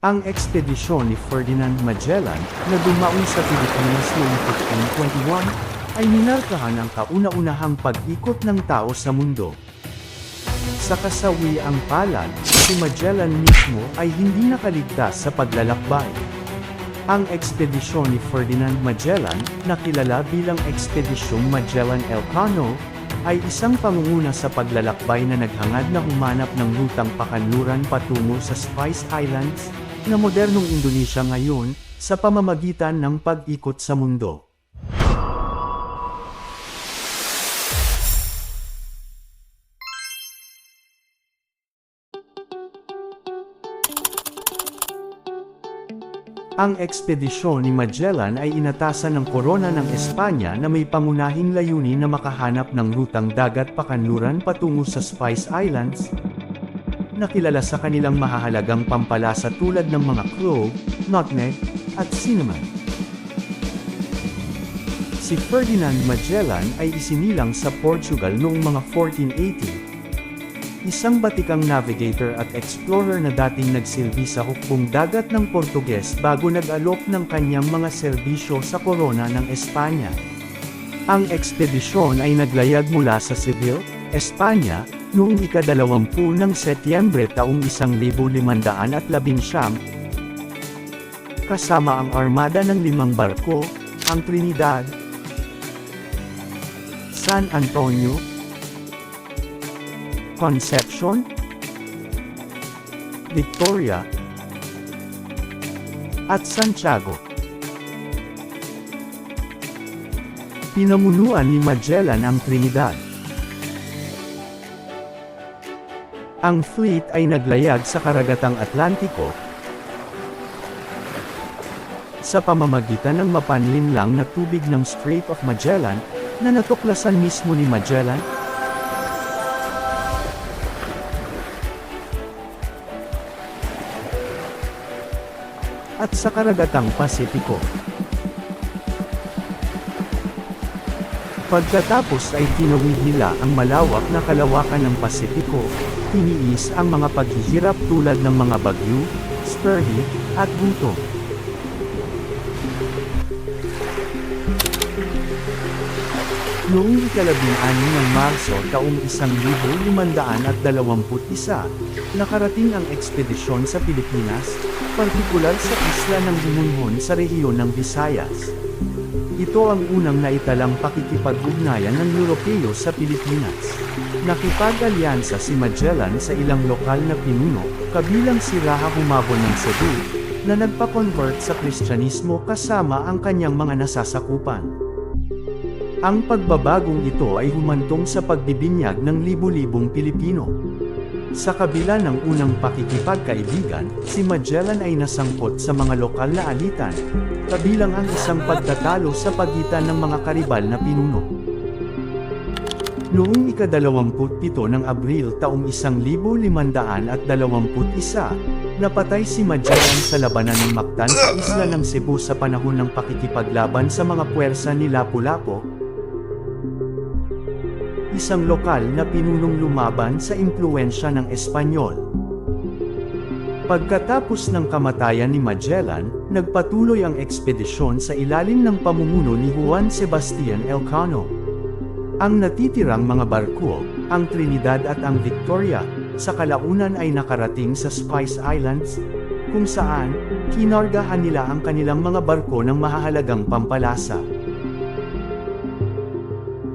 Ang ekspedisyon ni Ferdinand Magellan na dumaon sa Pilipinas noong 1521 ay minarkahan ang kauna-unahang pag-ikot ng tao sa mundo. Sa kasawiang palad, si Magellan mismo ay hindi nakaligtas sa paglalakbay. Ang ekspedisyon ni Ferdinand Magellan, na kilala bilang Ekspedisyong Magellan Elcano, ay isang pangunguna sa paglalakbay na naghangad na humanap ng rutang pakanluran patungo sa Spice Islands, na modernong Indonesia ngayon, sa pamamagitan ng pag-ikot sa mundo. Ang ekspedisyon ni Magellan ay inatasan ng korona ng Espanya na may pangunahing layunin na makahanap ng rutang dagat pakanluran patungo sa Spice Islands, nakilala sa kanilang mahahalagang pampalasa tulad ng mga clove, nutmeg, at cinnamon. Si Ferdinand Magellan ay isinilang sa Portugal noong mga 1480. Isang batikang navigator at explorer na dating nagsilbi sa hukbong dagat ng Portuges bago nag-alok ng kanyang mga serbisyo sa korona ng Espanya. Ang ekspedisyon ay naglayag mula sa Seville, Espanya, noong ikadalawampu ng Setyembre taong 1519 kasama ang armada ng limang barko, ang Trinidad, San Antonio, Concepcion, Victoria, at Santiago. Pinamunuan ni Magellan ang Trinidad. Ang fleet ay naglayag sa karagatang Atlantiko sa pamamagitan ng mapanlinlang na tubig ng Strait of Magellan na natuklasan mismo ni Magellan at sa karagatang Pasipiko. Pagkatapos ay tinawid nila ang malawak na kalawakan ng Pasipiko, tiniis ang mga paghihirap tulad ng mga bagyo, scurvy, at gutom. Noong ikalabing-anim ng Marso taong 1521, nakarating ang ekspedisyon sa Pilipinas, partikular sa isla ng Bumunhon sa rehiyon ng Visayas. Ito ang unang naitalang pakikipag-ugnayan ng Europeo sa Pilipinas. Nakipag-alyansa si Magellan sa ilang lokal na pinuno, kabilang si Raha Humabon ng Cebu, na nagpa-convert sa Kristyanismo kasama ang kanyang mga nasasakupan. Ang pagbabagong ito ay humantong sa pagbibinyag ng libu-libong Pilipino. Sa kabila ng unang pakikipagkaibigan, si Magellan ay nasangkot sa mga lokal na alitan, kabilang ang isang pagtatalo sa pagitan ng mga karibal na pinuno. Noong ikadalawamput-pito ng Abril taong 1521, napatay si Magellan sa labanan ng Mactan sa isla ng Cebu sa panahon ng pakikipaglaban sa mga puwersa ni Lapu-Lapu, isang lokal na pinunong lumaban sa impluensya ng Espanyol. Pagkatapos ng kamatayan ni Magellan, nagpatuloy ang ekspedisyon sa ilalim ng pamumuno ni Juan Sebastian Elcano. Ang natitirang mga barko, ang Trinidad at ang Victoria, sa kalaunan ay nakarating sa Spice Islands, kung saan, kinargahan nila ang kanilang mga barko ng mahahalagang pampalasa.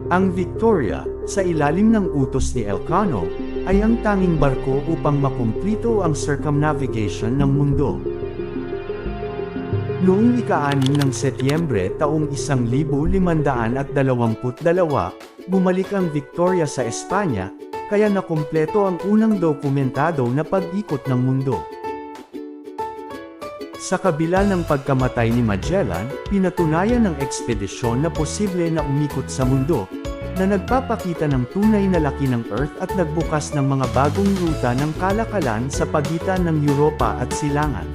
Ang Victoria, sa ilalim ng utos ni Elcano, ay ang tanging barko upang makumplito ang circumnavigation ng mundo. Noong ika-6 ng Setyembre taong 1522, bumalik ang Victoria sa Espanya, kaya nakumpleto ang unang dokumentado na pag-ikot ng mundo. Sa kabila ng pagkamatay ni Magellan, pinatunayan ng ekspedisyon na posible na umikot sa mundo, na nagpapakita ng tunay na laki ng Earth at nagbukas ng mga bagong ruta ng kalakalan sa pagitan ng Europa at Silangan.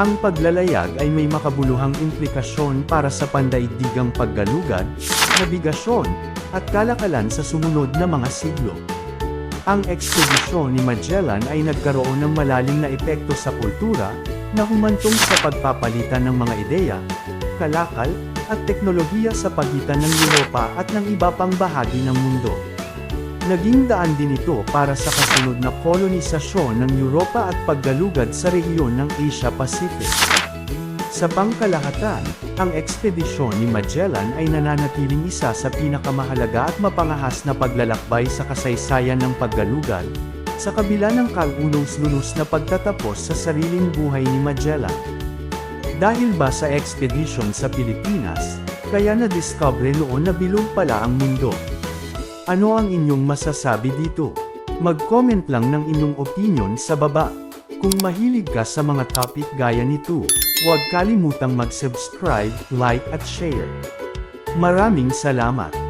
Ang paglalayag ay may makabuluhang implikasyon para sa pandaigdigang paggalugad, nabigasyon, at kalakalan sa sumunod na mga siglo. Ang ekspedisyon ni Magellan ay nagkaroon ng malalim na epekto sa kultura, na humantong sa pagpapalitan ng mga ideya, kalakal, at teknolohiya sa pagitan ng Europa at ng iba pang bahagi ng mundo. Naging daan din ito para sa kasunod na kolonisasyon ng Europa at paggalugad sa rehiyon ng Asia-Pacific. Sa pangkalahatan, ang ekspedisyon ni Magellan ay nananatiling isa sa pinakamahalaga at mapangahas na paglalakbay sa kasaysayan ng paggalugad, sa kabila ng kalunos-lunos na pagtatapos sa sariling buhay ni Magellan. Dahil ba sa expedition sa Pilipinas, kaya na-discover noon na bilog pala ang mundo. Ano ang inyong masasabi dito? Mag-comment lang ng inyong opinion sa baba. Kung mahilig ka sa mga topic gaya nito, huwag kalimutang mag-subscribe, like at share. Maraming salamat!